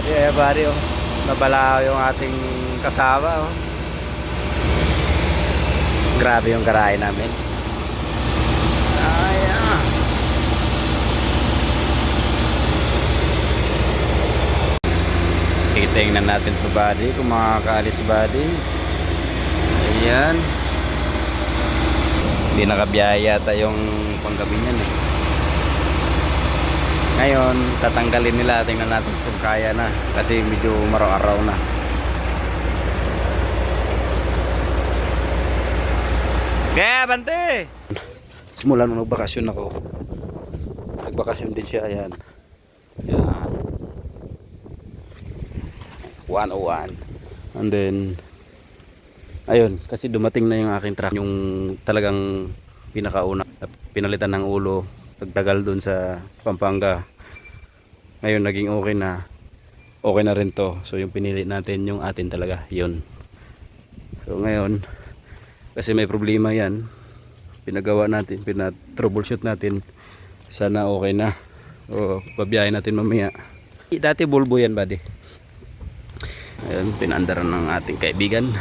buddy. Eh, buddy, oh. Nabalaw yung ating kasama, oh. Grabe yung garahe namin. Ay, ah. Titingnan natin to buddy kung makakaalis buddy. Ayan. Hindi nakabiyaya yata yung panggabi niyan eh. Ngayon, tatanggalin nila. Tingnan natin kung kaya na. Kasi medyo maraw-araw na. Kaya, bante! Simula nung nagbakasyon ako. Nagbakasyon din siya. Ayan. Ayan. 101. And then, ayun, kasi dumating na yung aking truck. Yung talagang pinakauna. Pinalitan ng ulo. Nagtagal dun sa Pampanga. Ngayon, naging okay na. Okay na rin to. So, yung pinili natin, yung atin talaga. Yun. So, ngayon, kasi may problema yan. Pinagawa natin, pina-troubleshoot natin. Sana okay na. O, babiyahin natin mamaya. Dati bulbo yan, buddy. Ayun, pinandaran ng ating kaibigan.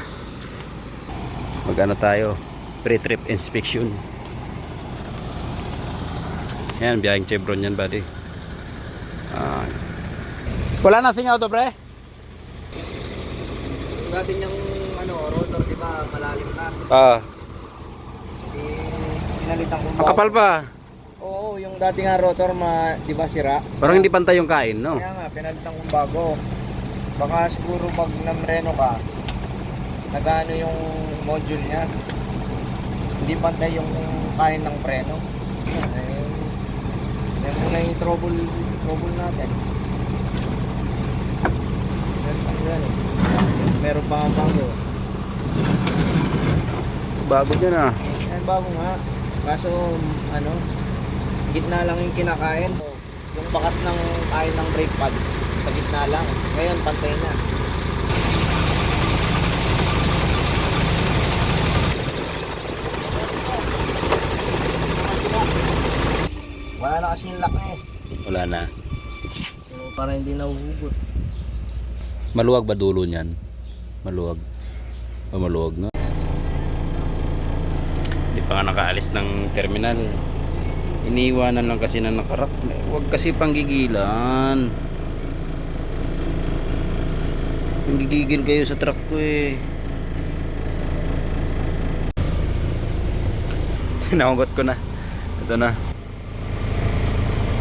Magano tayo? Pre-trip inspection. Yan, biyaheng Chevron yan, buddy. Wala na singaw to, pre? Dati niyang ano, rotor, di ba, malalim na. Ah, Eh, pinalitan ko ang kapal pa. Oo, yung dati nga rotor, ma, di ba, sira. Parang hindi pantay yung kain, no? Kaya nga, pinalitan kong bago. Baka siguro pag namreno ka, nagano yung module niya. Hindi pantay yung kain ng preno. Eh, yan muna yung trouble, trouble natin. Eh. Meron pa ang bago. Bago dyan ah. Yan bago nga. Kaso ano, gitna lang yung kinakain. Yung bakas ng kain ng brake pads sa gitna lang. Ngayon pantay na. Wala na kasi yung lock na eh. Wala na. So, para hindi nahuhugot. Maluwag ba dulo niyan? Maluwag. O maluwag no? Hindi pa nga nakaalis ng terminal. Iniiwanan lang kasi na nakarak. Huwag kasi panggigilan. Panggigigil kayo sa truck ko eh. Nahugot ko na. Ito na.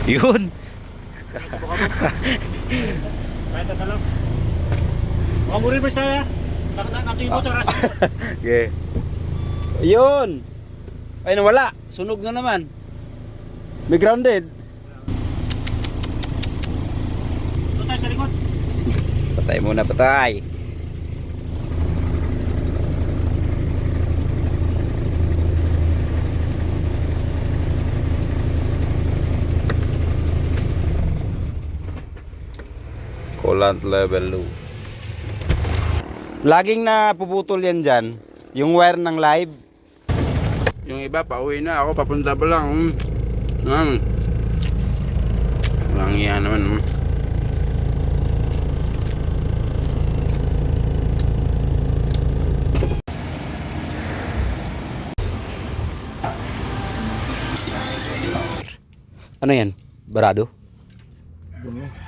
Yun. Kahit na lang. Baka mo rin basta ya. Nato yung motor asa. Okay. Ayun. Ay nawala. Sunog na naman. May grounded. Doon tayo sa likod. Patay muna, patay. Coolant level low. Laging na puputol yan dyan. Yung wire ng live. Yung iba, pauwi na. Ako, papunta pa lang. Mm. Mm. Walang iya naman. Mm. Ano yan? Barado? Dumi.